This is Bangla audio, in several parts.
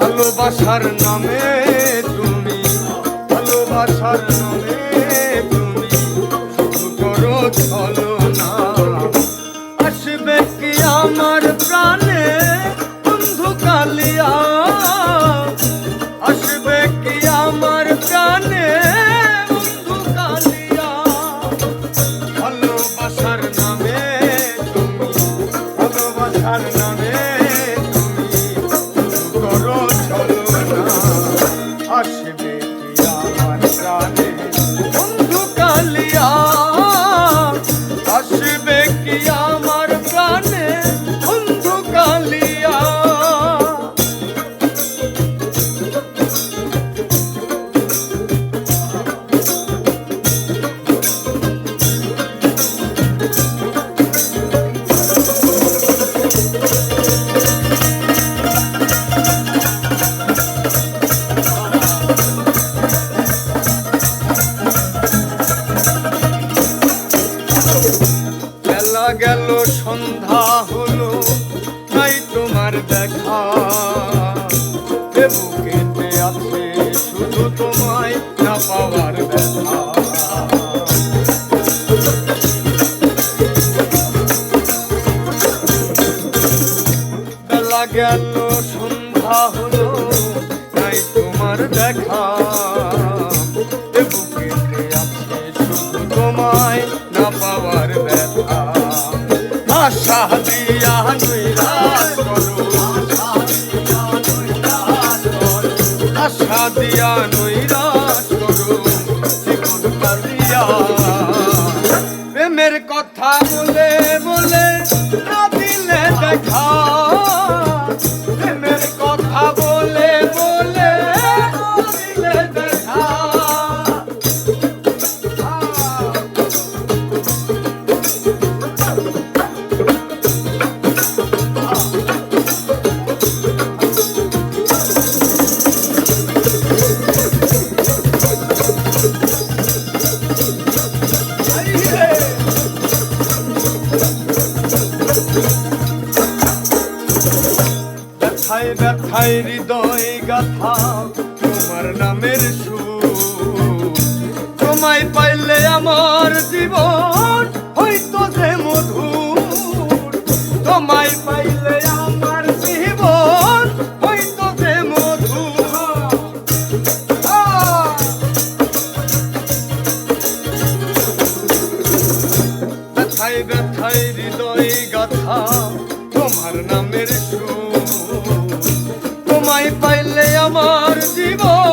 ভালোবাসার নামে তুমি ভালোবাসার নামে তুমি। করো চলো না। আসবে কি আমার প্রাণে? আসবে কি আমার প্রাণে গেল, সন্ধ্যা হলো তাই তোমার দেখা। আছে শুধু তোমায় না বেলা গেল, সন্ধ্যা হলো তাই তোমার দেখা। বুকেতে আছে শুধু তোমায় না পাওয়ার ব্যথা। আশা দিয়া নৈরাশ করো। আশা দিয়া নৈরাশ করো। জীবন কালিয়া ব্যথায় হৃদয় গাথা, তোমার নামের সুর। তোমায় পাইলে আমার জীবন হয়তো যে মধুর। তোমায় পাইলে আমার জীবন হয়তো যে মধুর! ব্যথায় ব্যথায় হৃদয় গাথা, তোমার নামের সুর। আমার জীবন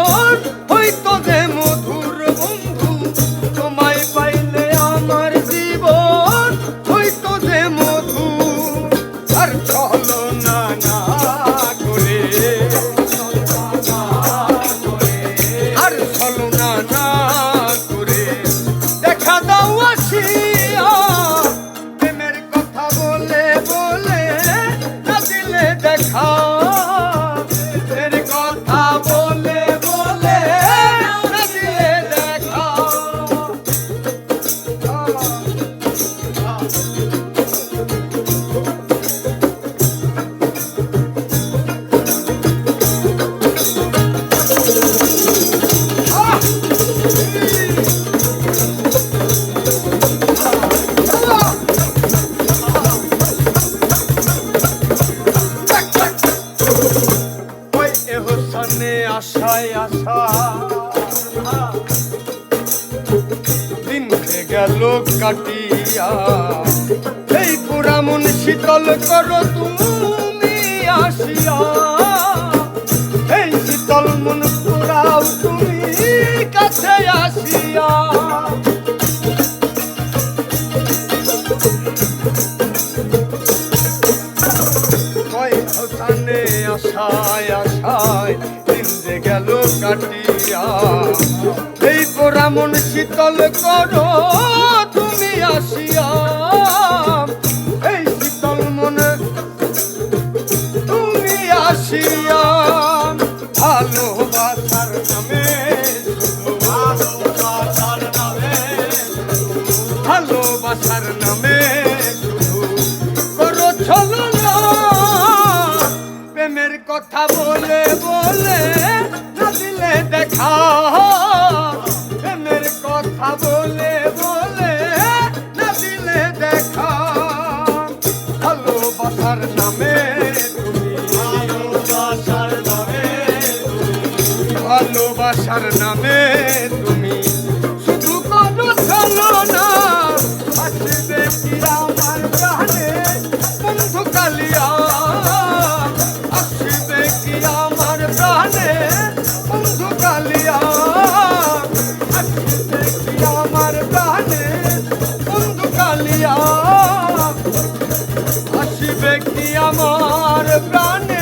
এহসানে আশায় আশা। দিন গেল কাটিয়া। এই পুরা মন শীতল করো তুমি আসিয়া। এই শীতল মন পুরাও তুমি কাছে আসিয়া। এই পোড়া মন শীতল করো, তুমি আসিয়া। এই শীতল মনে তুমি আসিয়া। ভালোবাসার নামে ভালোবাসার নামে করো ছলনা। প্রেমের কথা বলে দামে তুমি ভালোবাসার দামে ভালোবাসার নামে তুমি। শুধু কোনো চলো না আসবে কি আমার প্রাণ